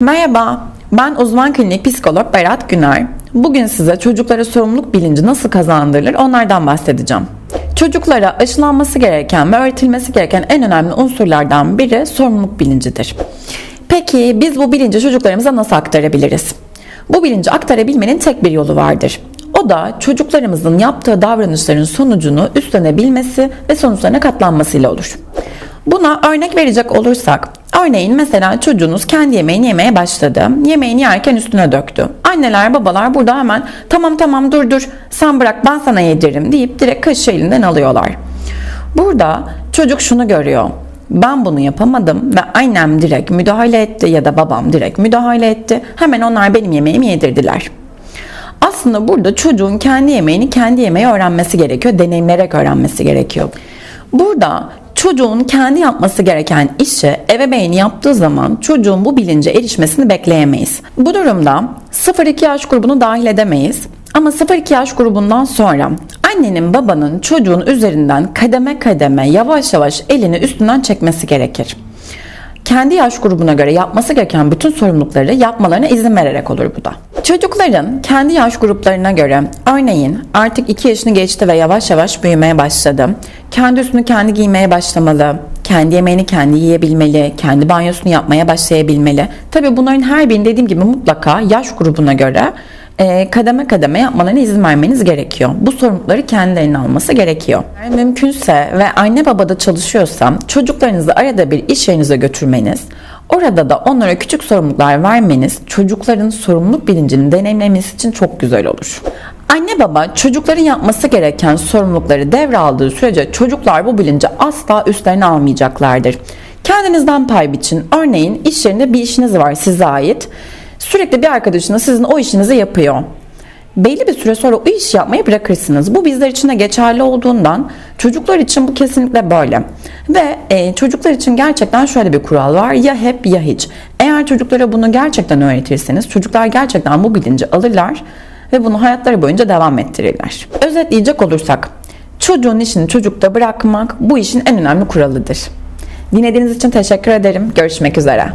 Merhaba, ben uzman klinik psikolog Berat Güner. Bugün size çocuklara sorumluluk bilinci nasıl kazandırılır onlardan bahsedeceğim. Çocuklara aşılanması gereken ve öğretilmesi gereken en önemli unsurlardan biri sorumluluk bilincidir. Peki biz bu bilinci çocuklarımıza nasıl aktarabiliriz? Bu bilinci aktarabilmenin tek bir yolu vardır. O da çocuklarımızın yaptığı davranışların sonucunu üstlenebilmesi ve sonuçlarına katlanmasıyla olur. Buna örnek verecek olursak, örneğin mesela çocuğunuz kendi yemeğini yemeye başladı. Yemeğini yerken üstüne döktü. Anneler, babalar burada hemen tamam tamam dur dur sen bırak ben sana yediririm deyip direkt kaşığı elinden alıyorlar. Burada çocuk şunu görüyor. Ben bunu yapamadım ve annem direkt müdahale etti ya da babam direkt müdahale etti. Hemen onlar benim yemeğimi yedirdiler. Aslında burada çocuğun kendi yemeğini kendi yemeği öğrenmesi gerekiyor. Deneyimlerek öğrenmesi gerekiyor. Burada çocuğun kendi yapması gereken işi ebeveyn yaptığı zaman çocuğun bu bilince erişmesini bekleyemeyiz. Bu durumda 0-2 yaş grubunu dahil edemeyiz. Ama 0-2 yaş grubundan sonra annenin babanın çocuğun üzerinden kademe kademe yavaş yavaş elini üstünden çekmesi gerekir kendi yaş grubuna göre yapması gereken bütün sorumlulukları yapmalarına izin vererek olur bu da. Çocukların kendi yaş gruplarına göre örneğin artık 2 yaşını geçti ve yavaş yavaş büyümeye başladı. Kendi üstünü kendi giymeye başlamalı, kendi yemeğini kendi yiyebilmeli, kendi banyosunu yapmaya başlayabilmeli. Tabii bunların her birini dediğim gibi mutlaka yaş grubuna göre e, kademe kademe yapmalarına izin vermeniz gerekiyor. Bu sorumlulukları kendilerine alması gerekiyor. Eğer mümkünse ve anne babada çalışıyorsa çocuklarınızı arada bir iş yerinize götürmeniz, orada da onlara küçük sorumluluklar vermeniz çocukların sorumluluk bilincini deneyimlemesi için çok güzel olur. Anne baba çocukların yapması gereken sorumlulukları devraldığı sürece çocuklar bu bilinci asla üstlerine almayacaklardır. Kendinizden pay biçin. Örneğin iş yerinde bir işiniz var size ait. Sürekli bir arkadaşınız sizin o işinizi yapıyor. Belli bir süre sonra o işi yapmayı bırakırsınız. Bu bizler için de geçerli olduğundan çocuklar için bu kesinlikle böyle. Ve e, çocuklar için gerçekten şöyle bir kural var. Ya hep ya hiç. Eğer çocuklara bunu gerçekten öğretirseniz çocuklar gerçekten bu bilinci alırlar ve bunu hayatları boyunca devam ettirirler. Özetleyecek olursak çocuğun işini çocukta bırakmak bu işin en önemli kuralıdır. Dinlediğiniz için teşekkür ederim. Görüşmek üzere.